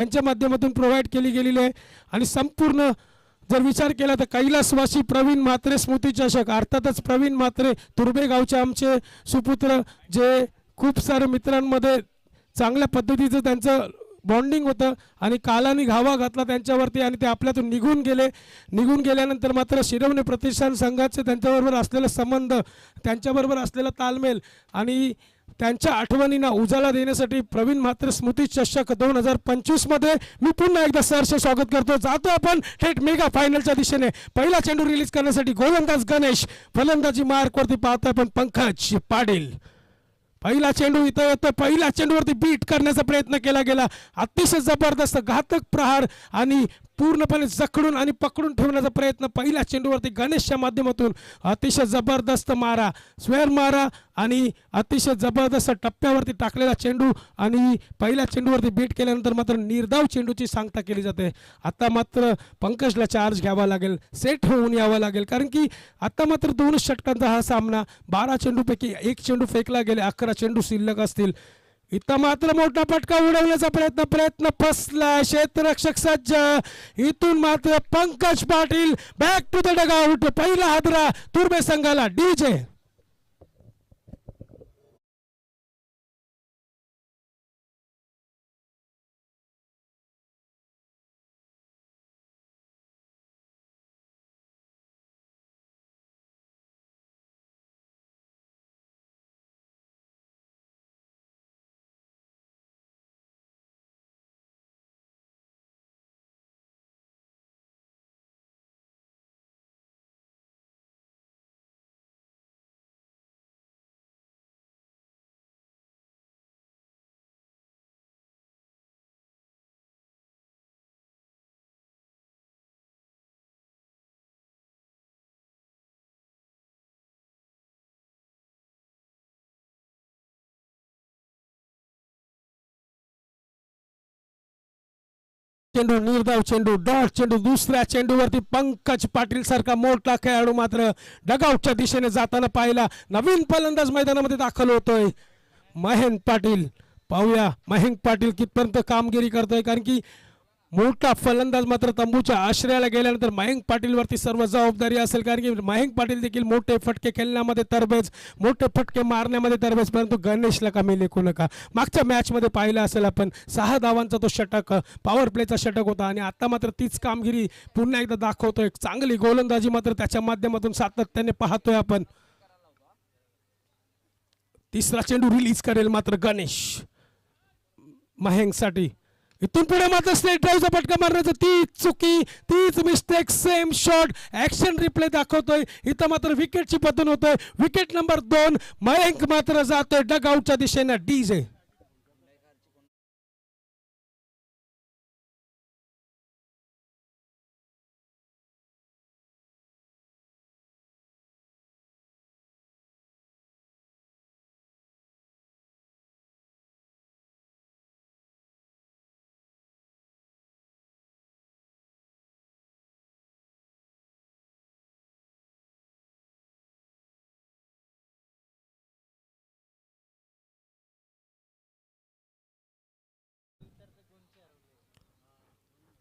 यांच्या माध्यमातून प्रोव्हाइड केली गेलेली आहे. आणि संपूर्ण जर विचार केला तर कैलासवासी प्रवीण म्हात्रे स्मृती चषक अर्थातच प्रवीण म्हात्रे तुर्बे गावचे आमचे सुपुत्र जे खूप सारे मित्रांमध्ये चांगल्या पद्धतीचं त्यांचं बॉन्डिंग होतं आणि कालाने घावा घातला त्यांच्यावरती आणि ते आपल्यातून निघून गेले. निघून गेल्यानंतर मात्र शिरवणे प्रतिष्ठान संघाचे त्यांच्याबरोबर असलेला संबंध त्यांच्याबरोबर असलेला तालमेल आणि त्यांच्या आठवणींना उजाला देण्यासाठी प्रवीण म्हात्रे स्मृती चषक दोन हजार पंचवीसमध्ये मी पुन्हा एकदा सरसे स्वागत करतो. जातो आपण थेट मेगा फायनलच्या दिशेने. पहिला चेंडू रिलीज करण्यासाठी गोलंदाज गणेश फलंदाजी मार्कवरती पाहतोय पण पंकज पाटील. पहिला चेंडू इथं येतो पहिल्या चेंडूवरती बीट करण्याचा प्रयत्न केला गेला. अतिशय जबरदस्त घातक प्रहार आणि पूर्णपणे जखडून आणि पकडून ठेवण्याचा प्रयत्न पहिल्या चेंडूवरती गणेशच्या माध्यमातून अतिशय जबरदस्त मारा स्वेअर मारा आणि अतिशय जबरदस्त टप्प्यावरती टाकलेला चेंडू आणि पहिल्या चेंडूवरती बीट केल्यानंतर मात्र निर्धाव चेंडूची सांगता केली जाते. आता मात्र पंकजला चार्ज घ्यावा लागेल सेट होऊन यावं लागेल कारण की आता मात्र दोनच षटकांचा हा सामना बारा चेंडूपैकी एक चेंडू फेकला गेले अकरा चेंडू शिल्लक असतील. इथं मात्र मोठा फटका उडवण्याचा प्रयत्न प्रयत्न फसला. क्षेत्ररक्षक सज्ज. इथून मात्र Pankaj Patil back to the dugout पहिला हादरा तुर्बे संघाला. डीजे चेंडू निर्धाव चेंडू डॉट चेंडू दुसऱ्या चेंडूवरती पंकज पाटील सारखा मोठा खेळाडू मात्र डगावच्या दिशेने जाताना पाहिला नवीन फलंदाज मैदानामध्ये दाखल होतोय. महेंद पाटील पाहूया महेंद पाटील कितपर्यंत कामगिरी करतोय कारण की मोठा फलंदाज मात्र तंबूच्या आश्रयाला गेल्यानंतर मयंक पाटीलवरती सर्व जबाबदारी असेल कारण की मयंक पाटील देखील मोठे फटके खेळण्यामध्ये तरबेज मोठे फटके मारण्यामध्ये तरबेज परंतु गणेशला कमी लेखू नका. मागच्या मॅचमध्ये पाहिलं असेल आपण सहा धावांचा तो षटक पॉवर प्लेचा षटक होता आणि आता मात्र तीच कामगिरी पुन्हा एकदा दाखवतोय. चांगली गोलंदाजी मात्र त्याच्या माध्यमातून सातत्याने पाहतोय आपण. तिसरा चेंडू रिलीज करेल मात्र गणेश. महेंगसाठी इथून पुढे मात्र स्टेट ड्राईव्हचा फटका मारण्याचं तीच चुकी तीच mistake same shot action replay दाखवतोय. इथं मात्र विकेटची पतन होतोय. विकेट नंबर दोन मयंक मात्र जातोय डग आउटच्या डी जे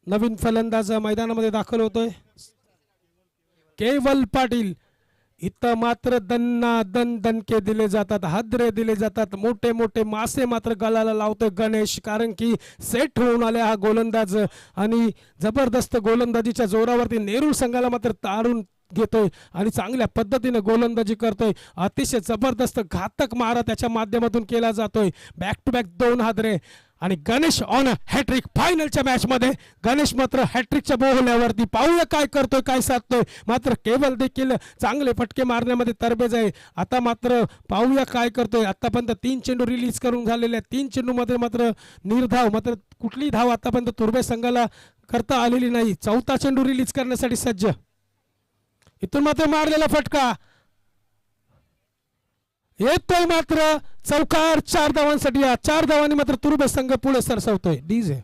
नवीन फलंदाज मैदानामध्ये दाखल होतोय. केवल पाटील. इथं मात्र दन्ना दन दणके दिले जातात हादरे दिले जातात. मोठे मोठे मासे मात्र गळाला लावतोय गणेश कारण की सेट होऊन आले हा गोलंदाज. आणि जबरदस्त गोलंदाजीच्या जोरावरती नेहरू संघाला मात्र तारून घेतोय आणि चांगल्या पद्धतीने गोलंदाजी करतोय. अतिशय जबरदस्त घातक मारा त्याच्या माध्यमातून केला जातोय. बॅक टू बॅक दोन हादरे. आणि गणेश ऑन हॅट्रिक फायनलच्या मॅचमध्ये गणेश मात्र हॅट्रिकच्या बोहल्यावरती पाहूया काय करतोय काय साधतोय. मात्र केवल देखील चांगले फटके मारण्यामध्ये तरबेज आहे. आता मात्र पाहूया काय करतोय. आतापर्यंत तीन चेंडू रिलीज करून झालेले आहेत तीन चेंडूमध्ये मात्र निर्धाव मात्र कुठली धाव आतापर्यंत तुर्बे संघाला करता आलेली नाही. चौथा चेंडू रिलीज करण्यासाठी सज्ज. इथून मात्र मारलेला फटका. येतोय मात्र चौकार चार धावांसाठी. या चार धावांनी मात्र तुरुब संघ पुढे सरसवतोय. डीजे.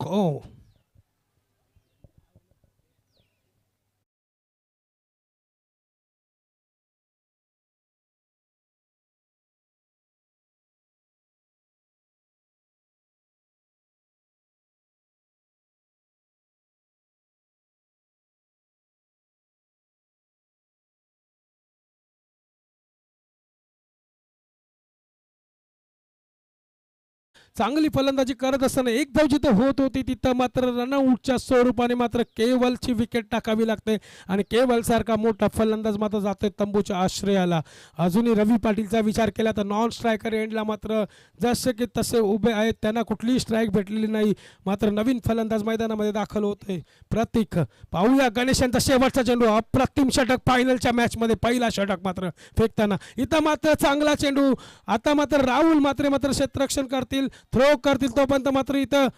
हो चांगली फलंदाजी करत असताना एक धाव जिथं होत होती तिथं मात्र रनआउटच्या स्वरूपाने मात्र केवलची विकेट टाकावी लागते. आणि केवल सारखा मोठा फलंदाज मात्र जातोय तंबूच्या आश्रयाला. अजूनही रवी पाटीलचा विचार केला तर नॉन स्ट्रायकर एंडला मात्र जसे की तसे उभे आहेत त्यांना कुठलीही स्ट्राईक भेटलेली नाही. मात्र नवीन फलंदाज मैदानामध्ये दाखल होते प्रतीक पाहूया गणेशांचा शेवटचा चेंडू अप्रतिम षटक फायनलच्या मॅचमध्ये पहिला षटक मात्र फेकताना. इथं मात्र चांगला चेंडू. आता मात्र राहुल मात्र मात्र क्षेत्ररक्षण करतील. थ्रो करतील तोपर्यंत मात्र इथं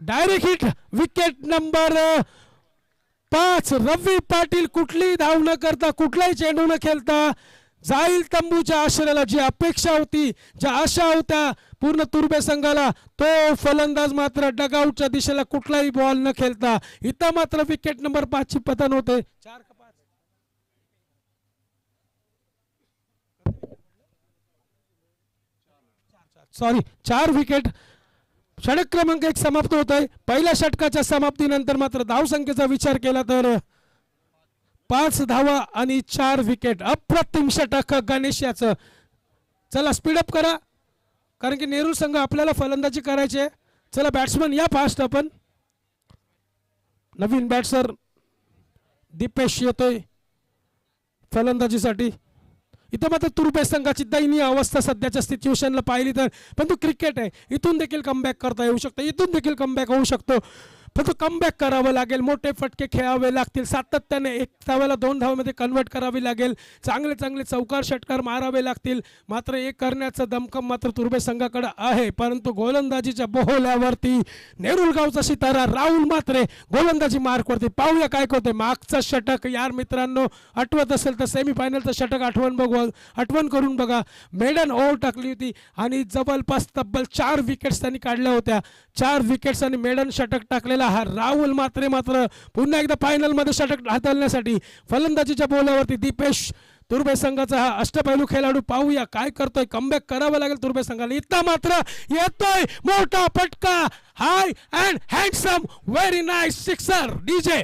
डायरेक्ट हिट विकेट नंबर पाच. रवी पाटील कुठलीही धाव न करता कुठलाही चेंडू न खेळता जाईल तंबूच्या आश्रयाला. जी अपेक्षा होती ज्या आशा होत्या पूर्ण तुर्बे संघाला तो फलंदाज मात्र डगआउटच्या दिशेला कुठलाही बॉल न खेळता इथं मात्र विकेट नंबर पाचची पतन होते. चार सॉरी चार विकेट षटक क्रमांक एक समाप्त होत आहे पहिल्या षटकाच्या समाप्तीनंतर मात्र धावसंख्येचा विचार केला तर पाच धावा आणि चार विकेट अप्रतिम षटक गणेश याचं. चला स्पीडअप करा. कारण की नेहरू संघ आपल्याला फलंदाजी करायची आहे. चला बॅट्समन या फास्ट आपण. नवीन बॅट्सर दीपेश येतोय फलंदाजीसाठी. इथं मात्र तुरुपे संघाची दयनीय अवस्था सध्याच्या सिच्युएशनला पाहिली तर. पण तो क्रिकेट आहे. इथून देखील कमबॅक करता येऊ शकतं. इथून देखील कमबॅक होऊ शकतो. पण कमबॅक करावं लागेल. मोठे फटके खेळावे लागतील. सातत्याने एक धावाला दोन धावामध्ये कन्वर्ट करावी लागेल. चांगले चांगले चौकार षटकार मारावे लागतील. मात्र एक करण्याचं दमकम मात्र तुर्बे संघाकडे आहे. परंतु गोलंदाजीच्या बोहल्यावरती नेरुलगावचा सितारा राहुल मात्रे गोलंदाजी मार्कवरती पाहूया काय करतोय. मागचं षटक यार मित्रांनो आठवत असेल तर सेमीफायनलचं षटक आठवण बघू आठवण करून बघा. मेडन ओव्हर टाकली होती आणि जवळपास तब्बल चार विकेट्स त्यांनी काढल्या होत्या. चार विकेट्स आणि मेडन षटक टाकले हा राहुल मात्रे मात्र पुन्हा एकदा फायनलमध्ये षटक हाताळण्यासाठी फलंदाजीच्या बोलावरती दीपेश तुर्बे संघाचा हा अष्टपैलू खेळाडू पाहूया. काय करतोय? कमबॅक करावं लागेल तुर्बे संघाला. इथं मात्र येतोय. मोठा पटका high and handsome very nice sixer DJ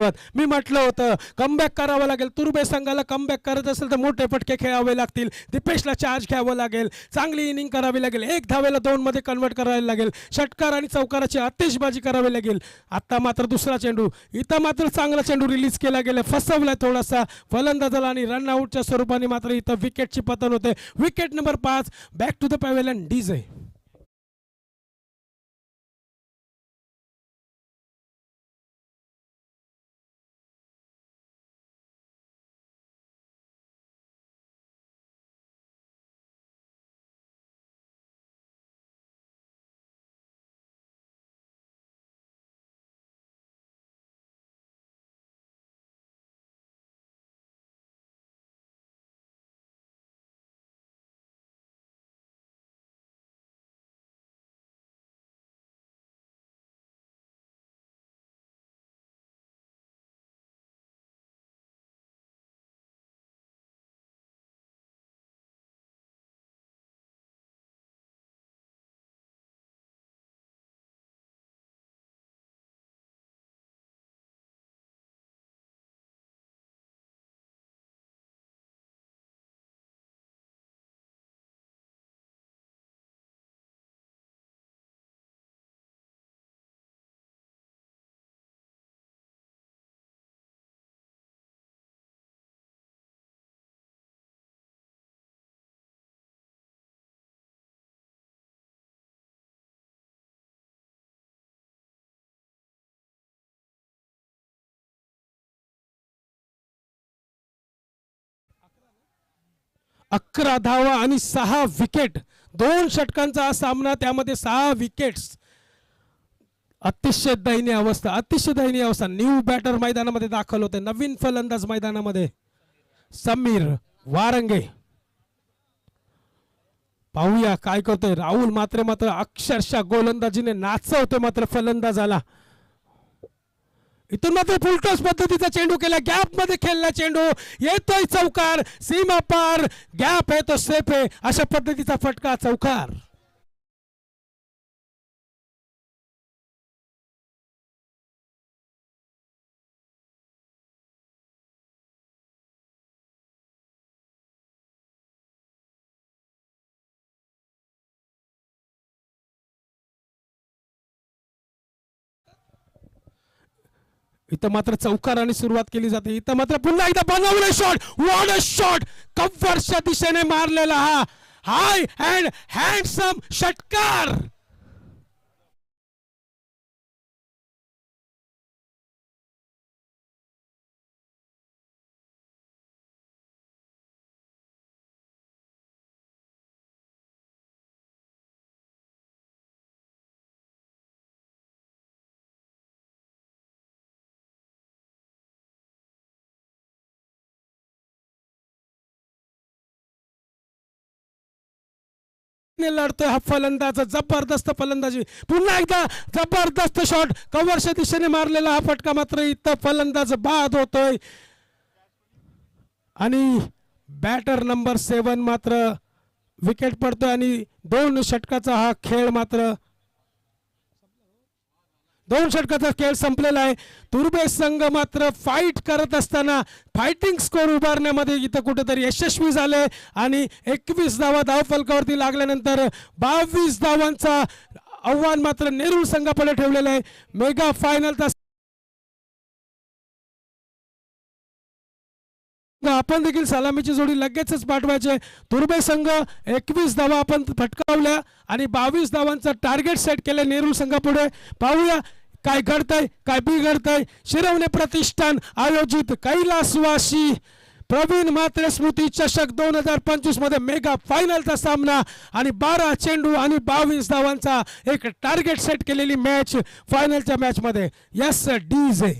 मी म्हटलं होतं कमबॅक करावं लागेल. तुर्बे संघाला कमबॅक करत असेल तर मोठे फटके खेळावे लागतील. दिपेशला चार्ज घ्यावं लागेल. चांगली इनिंग करावी लागेल. एक धावेला दोनमध्ये कन्वर्ट करायला लागेल. षटकार आणि चौकाराची आतिषबाजी करावी लागेल. आत्ता मात्र दुसरा चेंडू इथं मात्र चांगला चेंडू रिलीज केला गेला. फसवला थोडासा. फलंदाजाला आणि रन आऊटच्या स्वरूपाने मात्र इथं विकेटची पतन होते. विकेट नंबर पाच back to the pavilion DJ अकरा धावा आणि सहा विकेट. दोन षटकांचा हा सामना त्यामध्ये सहा विकेट्स. अतिशय दयनीय अवस्था अतिशय दयनीय अवस्था. न्यू बॅटर मैदानामध्ये दाखल होते. नवीन फलंदाज मैदानामध्ये. समीर वारंगे. पाहूया काय करतोय. राहुल मात्र मात्र अक्षरशः गोलंदाजीने नाचवते मात्र फलंदाजाला. इथून मात्र फुलटॉस पद्धतीचा चेंडू केला. गॅपमध्ये खेळला चेंडू. येतोय चौकार. सीमा पार. गॅप आहे तो सेफ आहे. अशा पद्धतीचा फटका चौकार. इथं मात्र चौकाराने सुरुवात केली जाते. इथं मात्र पुन्हा एकदा बनवलं शॉट वॉट अ शॉट कव्हरच्या दिशेने मारलेला हा. हाय अँड हँडसम षटकार लढतोय हा फलंदाज जबरदस्त फलंदाजी. पुन्हा एकदा जबरदस्त शॉट कव्हरच्या दिशेने मारलेला हा फटका मात्र इथं फलंदाज बाद होतोय. आणि बॅटर नंबर सेवन मात्र विकेट पडतोय आणि दोन षटकाचा हा खेळ मात्र दोन षटकाचा खेळ संपलेला आहे. तुर्बे संघ मात्र फाईट करत असताना फायटिंग स्कोर उभारण्यामध्ये इथं कुठेतरी यशस्वी झाले आणि एकवीस धावा धावफलकावरती लागल्यानंतर बावीस धावांचा आव्हान मात्र नेरूळ संघापुढे ठेवलेलं आहे. मेगा फायनलचा आपण देखील सलामीची जोडी लगेचच पाठवायचे. तुर्बे संघ एकवीस धावा आपण फटकावल्या आणि बावीस धावांचं टार्गेट सेट केलं नेहरू संघापुढे. पाहूया काय घडतंय? काय बिघडतंय? शिरवणे प्रतिष्ठान आयोजित कैलासवासी प्रवीण म्हात्रे स्मृती चषक दोन हजार पंचवीसमध्ये मेगा फायनलचा सामना आणि बारा चेंडू आणि बावीस धावांचा एक टार्गेट सेट केलेली मॅच फायनलच्या मॅच मध्ये. यस डी जे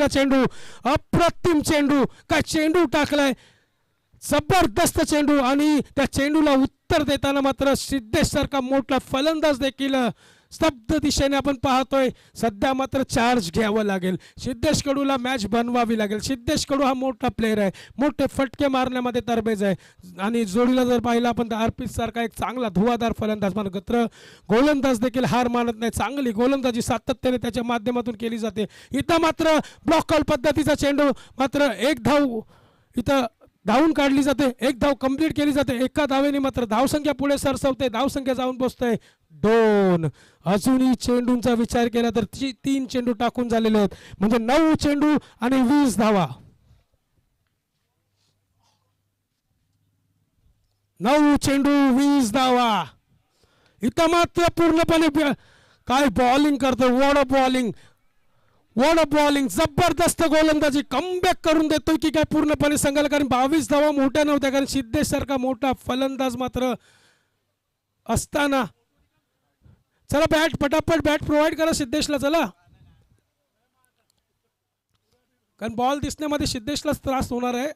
चेंडू अप्रतिम चेंडू काय चेंडू टाकलाय? जबरदस्त चेंडू आणि त्या चेंडूला उत्तर देताना मात्र सिद्धेश सारखा मोठा फलंदाज देखील स्तब्ध दिशेने आपण पाहतोय सध्या मात्र चार्ज घ्यावं लागेल. सिद्धेश कडूला मॅच बनवावी लागेल. सिद्धेश कडू हा मोठा प्लेअर आहे. मोठे फटके मारण्यामध्ये तरबेज आहे. आणि जोडीला जर पाहिलं आपण तर अर्पित सारखा एक चांगला धुवादार फलंदाज. मात्र गोलंदाज देखील हार मानत नाही. चांगली गोलंदाजी सातत्याने त्याच्या माध्यमातून केली जाते. इथं मात्र ब्लॉक कॉल पद्धतीचा चेंडू मात्र एक धाव इथं धावून काढली जाते एक धाव कंप्लीट केली जाते एका धावेने मात्र धावसंख्या पुढे सरसवते धावसंख्या जाऊन पोचते दोन. अजूनही चेंडूंचा विचार केला तर ती- तीन चेंडू टाकून झालेले आहेत. म्हणजे नऊ चेंडू आणि वीस धावा. नऊ चेंडू वीस धावा. इथं मात्र पूर्णपणे काय बॉलिंग करतो वॉड बॉलिंग वॉड बॉलिंग जबरदस्त गोलंदाजी कमबॅक करून देतोय की काय पूर्णपणे संघाला कारण बावीस धावा मोठ्या नव्हत्या कारण सिद्धेश सारखा मोठा फलंदाज मात्र असताना. चला बॅट पटापट बॅट प्रोव्हाइड करा सिद्धेशला चला. कारण बॉल दिसण्यामध्ये सिद्धेशलाच त्रास होणार आहे.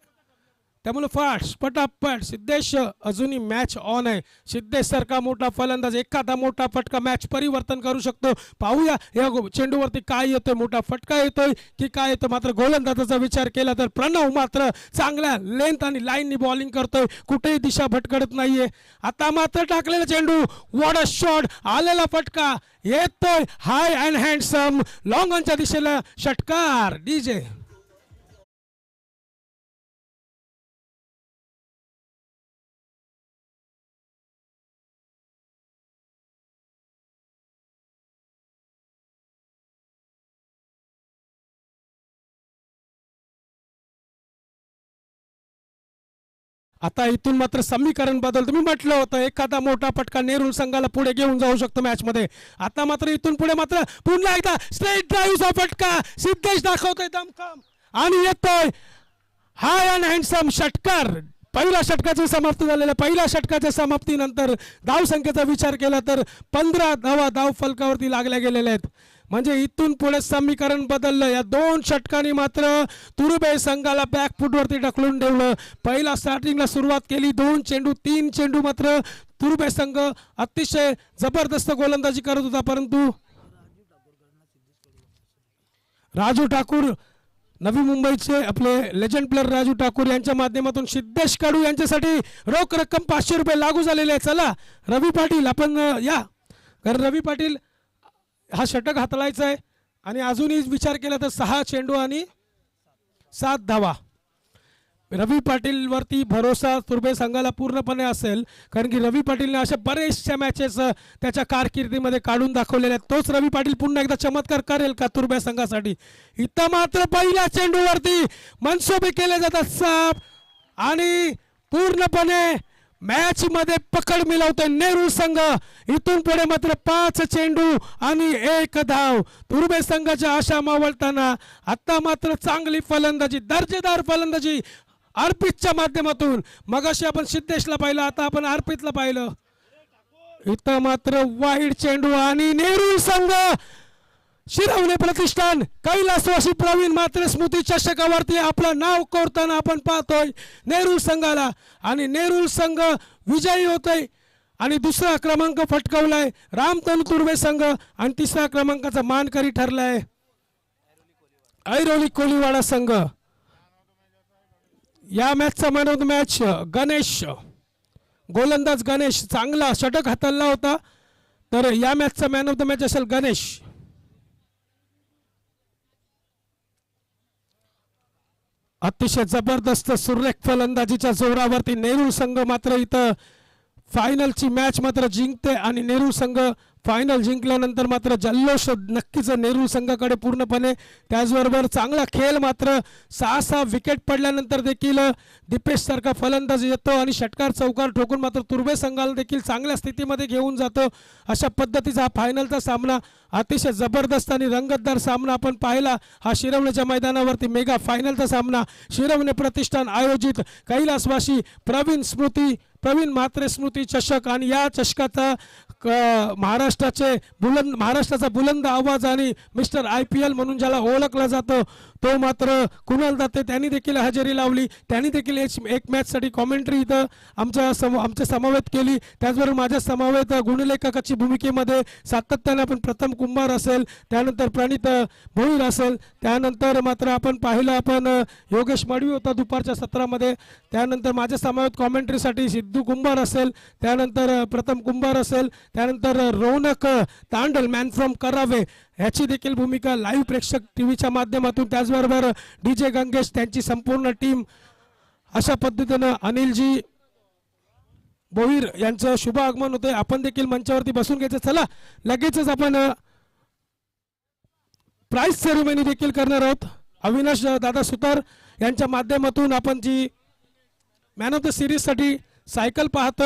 त्यामुळे फास्ट पटापट सिद्धेश अजूनही मॅच ऑन आहे. सिद्धेश सारखा मोठा फलंदाज एखादा मोठा फटका मॅच परिवर्तन करू शकतो. पाहूया या चेंडूवरती काय येतोय मोठा फटका येतोय की काय येतं मात्र गोलंदाजाचा विचार केला तर प्रणव मात्र चांगल्या लेंथ आणि लाईननी बॉलिंग करतोय. कुठेही दिशा भटकडत नाहीये. आता मात्र टाकलेला चेंडू वॉड अ शॉट आलेला फटका येतोय. हाय अँड हँडसम लॉंग ऑनच्या दिशेला षटकार डीजे आता इथून मात्र समीकरण बदल तुम्ही म्हटलं होतं एखादा मोठा फटका नेहरू संघाला पुढे घेऊन जाऊ शकतो मॅच मध्ये आता मात्र इथून पुढे मात्र पुन्हा एकदा स्ट्रेट ड्राईव्हचा फटका सिद्धेश दाखवतोय दमखम. आणि येतोय हाय अँड हँडसम षटकार. पहिल्या षटकाची समाप्ती झालेल्या पहिल्या षटकाच्या समाप्तीनंतर धावसंख्येचा विचार केला तर पंधरा धावा धाव फलकावरती लागल्या गेलेल्या आहेत. म्हणजे इथून पुढे समीकरण बदललं. या दोन षटकांनी मात्र तुरुबे संघाला बॅकफूटवरती ढकलून ठेवलं. पहिला स्टार्टिंगला सुरुवात केली. दोन चेंडू तीन चेंडू मात्र तुरुबे संघ अतिशय जबरदस्त गोलंदाजी करत होता. परंतु राजू ठाकूर नवी मुंबईचे आपले लेजंड प्लेअर राजू ठाकूर यांच्या माध्यमातून सिद्धेश कडू यांच्यासाठी रोख रक्कम पाचशे रुपये लागू झालेले आहे चला रवी पाटील आपण या. कारण रवी पाटील हा षटक हाताळायचा आहे. आणि अजूनही विचार केला तर सहा चेंडू आणि सात धावा. रवी पाटीलवरती भरोसा तुर्बे संघाला पूर्णपणे असेल. कारण की रवी पाटीलने अशा बरेचशा मॅचेस त्याच्या कारकिर्दीमध्ये काढून दाखवलेल्या आहेत. तोच रवी पाटील पुन्हा एकदा चमत्कार करेल का तुर्बे संघासाठी? इथं मात्र पहिल्या चेंडूवरती मनसोबे केले जातात साप आणि पूर्णपणे मॅच मध्ये पकड मिळवतोय नेहरू संघ. इथून पुढे मात्र पाच चेंडू आणि एक धाव. दुर्बे संघाच्या आशा मावळताना आता मात्र चांगली फलंदाजी दर्जेदार फलंदाजी अर्पितच्या माध्यमातून. मगाशी आपण सिद्धेशला पाहिलं आता आपण अर्पितला पाहिलं. इथं मात्र वाईट चेंडू आणि नेहरू संघ. शिरवणे प्रतिष्ठान. कैलासवासी प्रवीण मात्र स्मृती चषकावरती आपलं नाव कोरताना आपण पाहतोय नेहरू संघाला. आणि नेहरू संघ विजयी होतोय. आणि दुसरा क्रमांक फटकावलाय रामतन तुर्वे संघ. आणि तिसरा क्रमांकाचा मानकरी ठरलाय ऐरोली कोलीवाडा संघ. या मॅचचा man of the match Ganesh. गोलंदाज गणेश. चांगला षटक हाताळला होता. तर या मॅचचा मॅन ऑफ द मॅच असेल गणेश. अतिशय जबरदस्त सुरेख फलंदाजीच्या जोरावरती नेहरू संघ मात्र इथं फायनलची मॅच मात्र जिंकते आणि नेहरू संघ फायनल जिंकल्यानंतर मात्र जल्लोष नक्कीच नेहरू संघाकडे पूर्णपणे. त्याचबरोबर चांगला खेळ मात्र सहा सहा विकेट पडल्यानंतर देखील दीपेश सारखा फलंदाज येतो आणि षटकार चौकार ठोकून मात्र तुर्बे संघाला देखील चांगल्या स्थितीमध्ये घेऊन जातो. अशा पद्धतीचा हा फायनलचा सामना अतिशय जबरदस्त आणि रंगतदार सामना आपण पाहिला. हा शिरवण्याच्या मैदानावरती मेगा फायनलचा सामना. शिरवणे प्रतिष्ठान आयोजित कैलासवासी प्रवीण स्मृती प्रवीण म्हात्रे स्मृती चषक आणि या चषकाचा महाराष्ट्राचे बुलंद महाराष्ट्राचा बुलंद आवाज आणि मिस्टर आय पी एल म्हणून ज्याला ओळखला जातो तो मात्र कुणाल दाते त्यांनी देखील हजेरी लावली. त्यांनी देखील एक एक मॅचसाठी कॉमेंट्री इथं आमच्या सम आमच्या समवेत केली. त्याचबरोबर माझ्या समवेत गुणलेखकाची भूमिकेमध्ये सातत्याने आपण प्रथम कुंभार असेल त्यानंतर प्रणित भोईर असेल त्यानंतर मात्र आपण पाहिलं आपण योगेश मडवी होता दुपारच्या सत्रामध्ये. त्यानंतर माझ्या समावेत कॉमेंट्रीसाठी सिद्धू कुंभार असेल त्यानंतर प्रथम कुंभार असेल त्यानंतर रौनक तांडल मॅन फ्रॉम करावे. ह्याची देखील भूमिका लाईव्ह प्रेक्षक टी व्हीच्या माध्यमातून. त्याचबरोबर डी जे गंगेश त्यांची संपूर्ण टीम अशा पद्धतीनं अनिलजी बोईर यांचं शुभ आगमन होते आपण देखील मंचावरती बसून घ्यायचं. चला लगेचच आपण प्राईज सेरेमनी देखील करणार आहोत. अविनाश दादा सुतार यांच्या माध्यमातून आपण जी मॅन ऑफ द सिरीजसाठी सायकल पाहतोय.